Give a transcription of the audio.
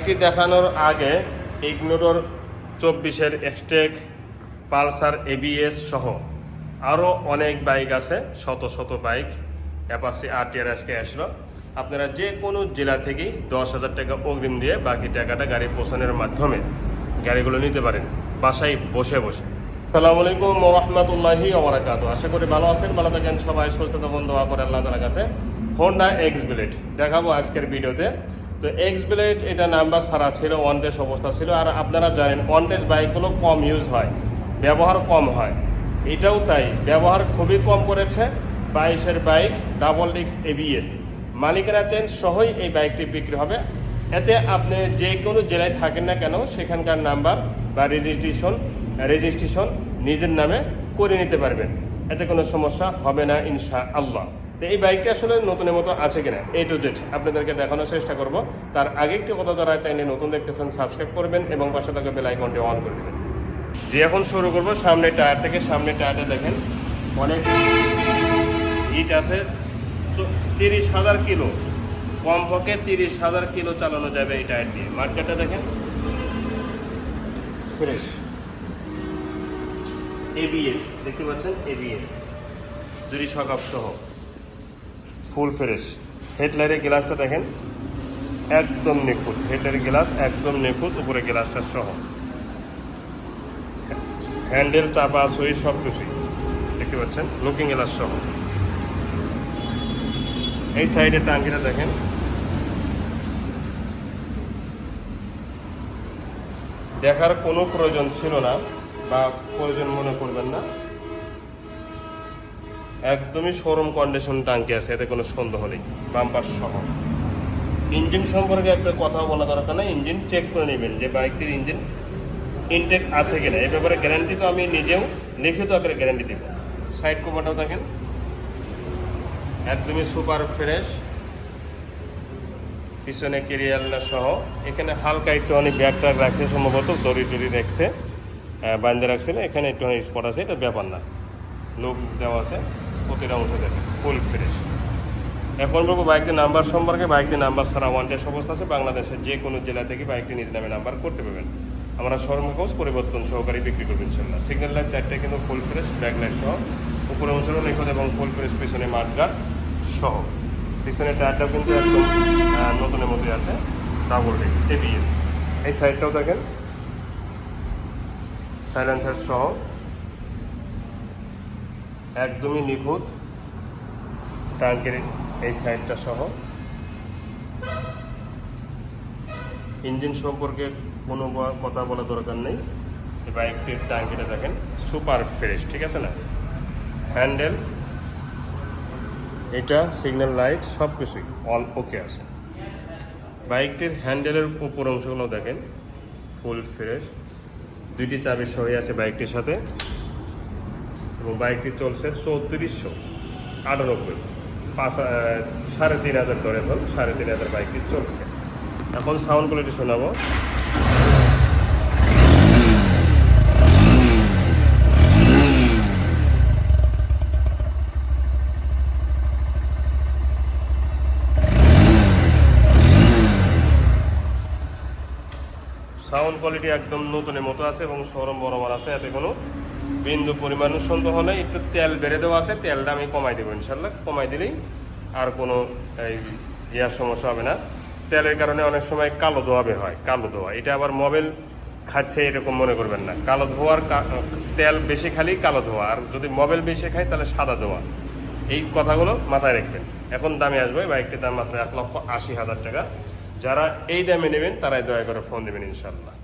এটি দেখানোর আগে ইগনোরর চব্বিশের এক্সটেক, পালসার, এবিএস সহ আরও অনেক বাইক আছে, শত শত বাইক অ্যাপাসি আর আজকে আসলো। আপনারা যে কোনো জেলা থেকেই দশ হাজার টাকা অগ্রিম দিয়ে বাকি টাকাটা গাড়ি পৌঁছানোর মাধ্যমে গাড়িগুলো নিতে পারেন, বাসায় বসে বসে। আসসালামু আলাইকুম রহমতুল্লাহি ওবরাকাতু আশা করি ভালো আছেন, ভালো থাকেন, সবাই সুস্থ দোয়া করে আল্লাহ তালার কাছে। হোন্ডা এক্স বিলেট দেখাবো আজকের ভিডিওতে। তো এক্স বিলেট এটা নাম্বার ছাড়া ছিল ওয়ান ডেস অবস্থা ছিল। আর আপনারা জানেন ওয়ান ডেস বাইকগুলো কম ইউজ হয়, ব্যবহার কম হয়। এটাও তাই, ব্যবহার খুবই কম করেছে বাইশের বাইক ডাবল ডিক্স এবিএস মালিকেরা চেঞ্জ সহই এই বাইকটি বিক্রি হবে। এতে আপনি যে কোনো জেলায় থাকেন না কেন, সেখানকার নাম্বার বা রেজিস্ট্রেশন রেজিস্ট্রেশন নিজের নামে করে নিতে পারবেন। এতে কোনো সমস্যা হবে না ইনশা আল্লাহ তো এই বাইকটি আসলে নতুনের মতো আছে কিনা এ টু জেড আপনাদেরকে দেখানোর চেষ্টা করব। তার আগে একটি কথা যারা চাইলে নতুন দেখতেছেন সাবস্ক্রাইব করবেন এবং পাশে থাকা বেল আইকনটি অন করে দেবেন। যে এখন শুরু করব সামনে টায়ার থেকে। সামনে টায়ারটা দেখেন, অনেক ইট আছে। তিরিশ হাজার কিলো, কমপক্ষে তিরিশ হাজার কিলো চালানো যাবে এই টায়ার দিয়ে। মার্কেটটা দেখেন ফ্রেশ এবিএস দেখতে পাচ্ছেন এবিএস দুই সকাপ সহ। Full fresh. হেডলাইটের গ্লাসটা দেখেন, একদম নিখুঁত। হেডলাইটের গ্লাস একদম নিখুঁত উপরে গ্লাসটা সহ। হ্যান্ডেল, চাপা, সুই, সব কিছুই। দেখতে পাচ্ছেন? লুকিং গ্লাস সহ। এই সাইডের টাঙ্কিটা দেখেন। দেখার কোনো প্রয়োজন ছিল না, বা প্রয়োজন মনে করবেন না। একদমই শোরুম কন্ডিশন টাঙ্কি আছে, এতে কোনো সন্দেহ নেই বাম্পার সহ। ইঞ্জিন সম্পর্কে একটা কথা বলা দরকার নেই ইঞ্জিন চেক করে নেবেন যে বাইকটির ইঞ্জিন ইনটেক আছে কিনা। এ ব্যাপারে গ্যারান্টি তো আমি নিজেও লিখিত আকারে গ্যারান্টি দেব। সাইড কভারটাও দেখেন। একদমই সুপার ফ্রেশ পিছনে কেরিয়ালটা সহ। এখানে হালকা একটুখানি ব্যাগ ট্যাগ রাখছে, সম্ভবত দড়ি টড়ি রাখছে বান্ধে রাখছিল এখানে একটুখানি স্পট আছে, এটা ব্যাপার না। লোক দেওয়া আছে। প্রতিটা অংশ দেখে ফুল ফ্রেশ এখন বলব বাইকটির নাম্বার সম্পর্কে বাইকটির নাম্বার ছাড়া ওয়ান ডেস অবস্থা আছে, বাংলাদেশের যে কোনো জেলা থেকে বাইকটি নিজ নামে নাম্বার করতে পারবেন। আমরা সর্বকোষ পরিবর্তন সহকারী বিক্রি করব ইনশাল্লাহ সিগন্যাল লাইট চারটে কিন্তু ফুল ফ্রেশ ব্যাক লাইট সহ। উপরে অংশও লেখত এবং ফুল ফ্রেশ পিছনে মাঠগার্ড সহ। পিছনের টায়ারটাও কিন্তু একদম নতুনের মতোই আছে। ডাবল ডিস্ক এবিএস এই সাইডটাও দেখেন। সাইলেন্সার সহ। একদমই নিখুঁত। ট্যাঙ্কের এই সাইডটা সহ। ইঞ্জিন সম্পর্কে কোনো কথা বলা দরকার নেই। বাইকটির ট্যাঙ্কিটা দেখেন, সুপার ফ্রেশ, ঠিক আছে না? হ্যান্ডেল, এটা সিগন্যাল লাইট সব কিছুই অল ওকে আছে। বাইকটির হ্যান্ডেলের উপর অংশগুলো দেখেন, ফুল ফ্রেশ। দুইটি চাবি সহি আছে বাইকটির সাথে। এবং বাইকটি চলছে চৌত্রিশশো আটানব্বই। পাঁচ সাড়ে তিন হাজার ধরে ধর সাড়ে তিন হাজার বাইকটি চলছে। এখন সাউন্ড কোয়ালিটি শোনাবো। সাউন্ড কোয়ালিটি একদম নতুনের মতো আছে এবং সরম বরাবর আছে, এতে কোনো বিন্দু পরিমাণ সন্দেহ নেই একটু তেল বেড়ে দেওয়া আছে, তেলটা আমি কমাই দেবো ইনশাল্লাহ কমাই দিলেই আর কোনো এই ইয়ার সমস্যা হবে না। তেলের কারণে অনেক সময় কালো ধোয়া বের হয়, কালো ধোয়া। এটা আবার মোবাইল খাচ্ছে এরকম মনে করবেন না। কালো ধোয়ার তেল বেশি খালি কালো ধোয়া। আর যদি মোবাইল বেশি খায় তাহলে সাদা ধোয়া। এই কথাগুলো মাথায় রাখবেন। এখন দামে আসবে, বাইকটির দাম মাত্র এক লক্ষ আশি হাজার টাকা। যারা এই দামে নেবেন তারাই দয়া করে ফোন দেবেন ইনশাল্লাহ